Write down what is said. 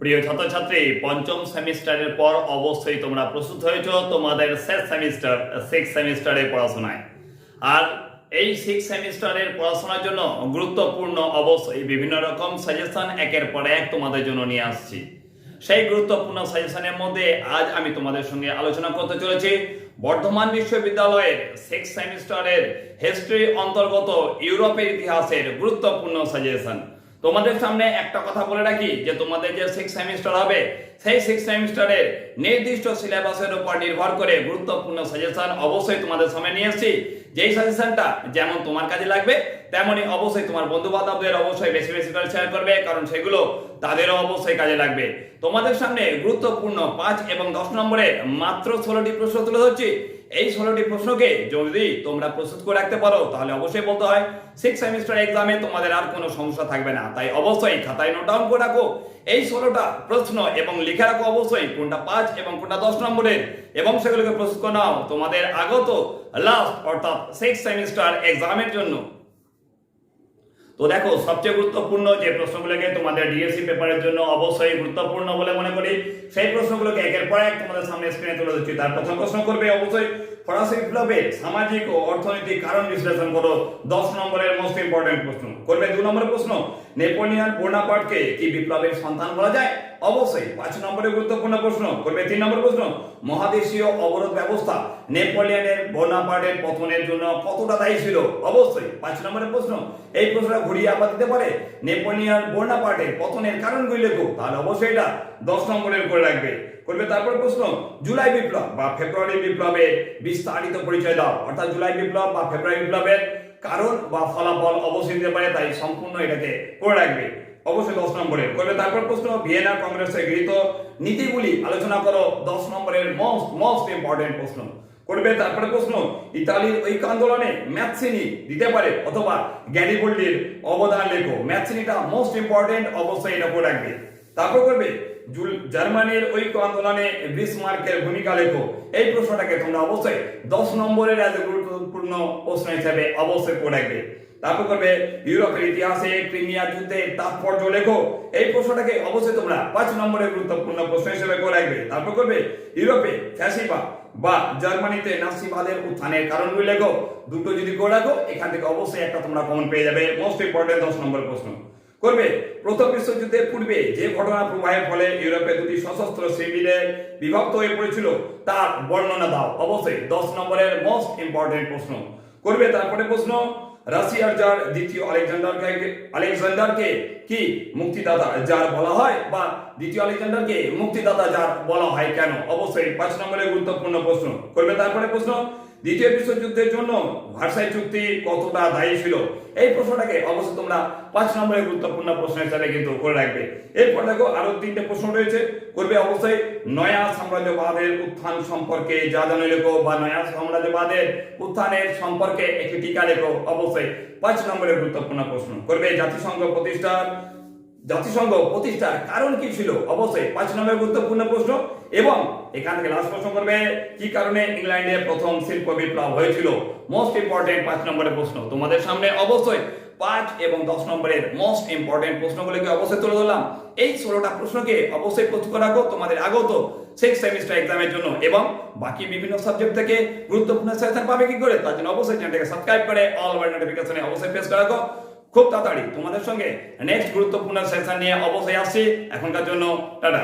প্রিয় ছাত্রছাত্রী, পঞ্চম সেমিস্টারের পর অবশ্যই তোমরা প্রস্তুত হয়েছ তোমাদের শেষ সেমিস্টার সিক্স সেমিস্টারের পড়াশোনায়। আর এই সিক্স সেমিস্টারের পড়াশোনার জন্য গুরুত্বপূর্ণ অবশ্যই বিভিন্ন রকম সাজেশন একের পর এক তোমাদের জন্য নিয়ে আসছি। সেই গুরুত্বপূর্ণ সাজেশনের মধ্যে আজ আমি তোমাদের সঙ্গে আলোচনা করতে চলেছি বর্ধমান বিশ্ববিদ্যালয়ের সিক্স সেমিস্টারের হিস্ট্রি অন্তর্গত ইউরোপের ইতিহাসের গুরুত্বপূর্ণ সাজেশন তোমাদের সামনে একটা কথা বলে রাখি, যে তোমাদের যে সিক্স সেমিস্টার হবে, সেই সিক্স সেমিস্টারের নির্দিষ্ট সিলেবাসের উপর নির্ভর করে গুরুত্বপূর্ণ সাজেশন অবশ্যই তোমাদের সামনে নিয়ে এসেছি। যেই সাজেশনটা যেমন তোমার কাজে লাগবে, তেমনই অবশ্যই তোমার বন্ধু বান্ধবদের অবশ্যই বেশি বেশি করে শেয়ার করবে, কারণ সেগুলো তাদেরও অবশ্যই কাজে লাগবে। তোমাদের সামনে গুরুত্বপূর্ণ পাঁচ এবং দশ নম্বরে মাত্র ষোলোটি প্রশ্ন তুলে ধরছি। এই ষোলোটি প্রশ্নকে যদি তোমরা প্রস্তুত করে রাখতে পারো, তাহলে অবশ্যই বলতে হয় সিক্স সেমিস্টার এক্সামে তোমাদের আর কোনো সমস্যা থাকবে না। তাই অবশ্যই খাতায় নোট ডাউন করে রাখো। এই ষোলোটা প্রশ্ন এবং লিখে রাখো অবশ্যই কোনটা পাঁচ এবং কোনটা দশ নম্বরের। এবং সেগুলোকে প্রস্তুত করে নাও। তোমাদের আগত লাস্ট অর্থাৎ সিক্স সেমিস্টার এক্সামের জন্য। তো দেখো, সবচেয়ে গুরুত্বপূর্ণ যে প্রশ্নগুলোকে তোমাদের ডিএসসি পেপারের জন্য অবশ্যই গুরুত্বপূর্ণ বলে মনে করি। সেই প্রশ্নগুলোকে একের পর এক তোমাদের সামনে স্ক্রিনে তুলে দিচ্ছি তার প্রথম প্রশ্ন করবে অবশ্যই, ফরাসি বিপ্লবের সামাজিক ও অর্থনৈতিক কারণ বিশ্লেষণ করো। দশ নম্বরের মোস্ট ইম্পর্টেন্ট প্রশ্ন। করবে দু নম্বরের প্রশ্ন, নেপোলিয়ান বোনাপার্টকে কি বিপ্লবের সন্তান বলা যায়? অবশ্যই। পাঁচ নম্বরের গুরুত্বপূর্ণ প্রশ্ন, করবে তিন নম্বর প্রশ্ন, মহাদেশীয় অবরোধ ব্যবস্থা নেপোলিয়ানের বোনাপার্টের পতনের জন্য কতটা দায়ী ছিল? অবশ্যই। পাঁচ নম্বরের প্রশ্ন, এই প্রশ্নটা ঘুরিয়ে আবার দিতে পারে? নেপোলিয়ান বোনাপার্টের পতনের কারণগুলি লেখো। তাহলে অবশ্যই এটা দশ নম্বরের করে রাখবে। করবে তারপর প্রশ্ন, জুলাই বিপ্লব বা ফেব্রুয়ারি বিপ্লবের বিস্তারিত পরিচয় দাও। অর্থাৎ জুলাই বিপ্লব বা ফেব্রুয়ারি বিপ্লবের কারণ বা ফলাফল অবশ্যই দিতে পারে, তাই সম্পূর্ণ এটাকে করে রাখবে। অবশ্যই দশ নম্বরে। করবে তারপর প্রশ্ন ভিয়েনা কংগ্রেসে গৃহীত নীতিগুলি আলোচনা করো। দশ নম্বরের মোস্ট মোস্ট ইম্পর্টেন্ট প্রশ্ন। করবে তারপরে প্রশ্ন, ইতালির ঐক্য আন্দোলনে ম্যাথসিনি দিতে পারে অথবা গ্যারিবোল্ডির অবদান লেখো। ম্যাথসিনিটা মোস্ট ইম্পর্টেন্ট অবশ্যই এটা করে রাখবে। তারপর করবে জার্মানির ঐক্য আন্দোলনে বিসমার্কের ভূমিকা লেখো। এই প্রশ্নটাকে তোমরা অবশ্যই দশ নম্বরের এত গুরুত্বপূর্ণ প্রশ্ন হিসেবে অবশ্যই করে রাখবে। তারপর করবে ইউরোপের ইতিহাসে, ক্রিমিয়া যুদ্ধের তাৎপর্য লেখো। এই প্রশ্নটাকে অবশ্যই তোমরা পাঁচ নম্বরের গুরুত্বপূর্ণ প্রশ্ন হিসেবে করে রাখবে। তারপর করবে ইউরোপে ফ্যাসিবাদ বা জার্মানিতে নাসিবাদের উত্থানের কারণগুলি লেখো। দুটো যদি করে রাখো, এখান থেকে অবশ্যই একটা তোমরা কমন পেয়ে যাবে। মোস্ট ইম্পর্টেন্ট দশ নম্বর প্রশ্ন। করবে, প্রথম বিশ্বযুদ্ধের পূর্বে যে ঘটনা প্রবাহের ফলে ইউরোপে দুটি সশস্ত্র শিবিরে বিভক্ত হয়ে পড়েছিল, তার বর্ণনা দাও। অবশ্যই দশ নম্বরের মোস্ট ইম্পর্টেন্ট প্রশ্ন। করবে তারপরে প্রশ্ন রাশিয়ার যার দ্বিতীয় আলেকজান্ডারকে আলেকজান্ডারকে কি মুক্তিদাতা যার বলা হয় বা দ্বিতীয় আলেকজান্ডারকে মুক্তিদাতা যার বলা হয় কেন? অবশ্যই পাঁচ নম্বরের গুরুত্বপূর্ণ প্রশ্ন। করবে তারপরে প্রশ্ন দ্বিতীয় বিশ্বযুদ্ধের জন্য ভার্সাই চুক্তি কতটা দায়ী ছিল? এই প্রশ্নটাকে অবশ্যই তোমরা পাঁচ নম্বরের গুরুত্বপূর্ণ প্রশ্ন হিসাবে কিন্তু করে রাখবে। এরপর দেখো, আরও তিনটে প্রশ্ন রয়েছে। করবে অবশ্যই নয়া সাম্রাজ্যবাদের উত্থান সম্পর্কে যা জানো লেখো বা নয়া সাম্রাজ্যবাদের উত্থানের সম্পর্কে একটি টিকা লেখো অবশ্যই। পাঁচ নম্বরের গুরুত্বপূর্ণ প্রশ্ন। করবে জাতিসংঘ প্রতিষ্ঠার জাতিসংঘ প্রতিষ্ঠার কারণ কি ছিল? অবশ্যই পাঁচ নম্বরের গুরুত্বপূর্ণ প্রশ্ন। এবং এখান থেকে লাস্ট প্রশ্ন করবে, কি কারণে ইংল্যান্ডে প্রথম শিল্প বিপ্লব হয়েছিল? মোস্ট ইম্পর্টেন্ট পাঁচ নম্বরের প্রশ্ন। তোমাদের সামনে অবশ্যই পাঁচ এবং দশ নম্বরের মোস্ট ইম্পর্টেন্ট প্রশ্নগুলোকে অবশ্যই তুলে ধরলাম। এই ষোলোটা প্রশ্নকে অবশ্যই প্রস্তুত রাখো। তোমাদের আগত সিক্স সেমিস্টার এক্সামের জন্য। এবং বাকি বিভিন্ন সাবজেক্ট থেকে গুরুত্বপূর্ণ সেশন পাবে কি করে? তার জন্য অবশ্যই চ্যানেলটাকে সাবস্ক্রাইব করে অল নোটিফিকেশনে অবশ্যই প্রেস করে রাখো। খুব তাড়াতাড়ি। তোমাদের সঙ্গে নেক্সট গুরুত্বপূর্ণ সেশন নিয়ে অবশ্যই আসছি। এখনকার জন্য টাটা।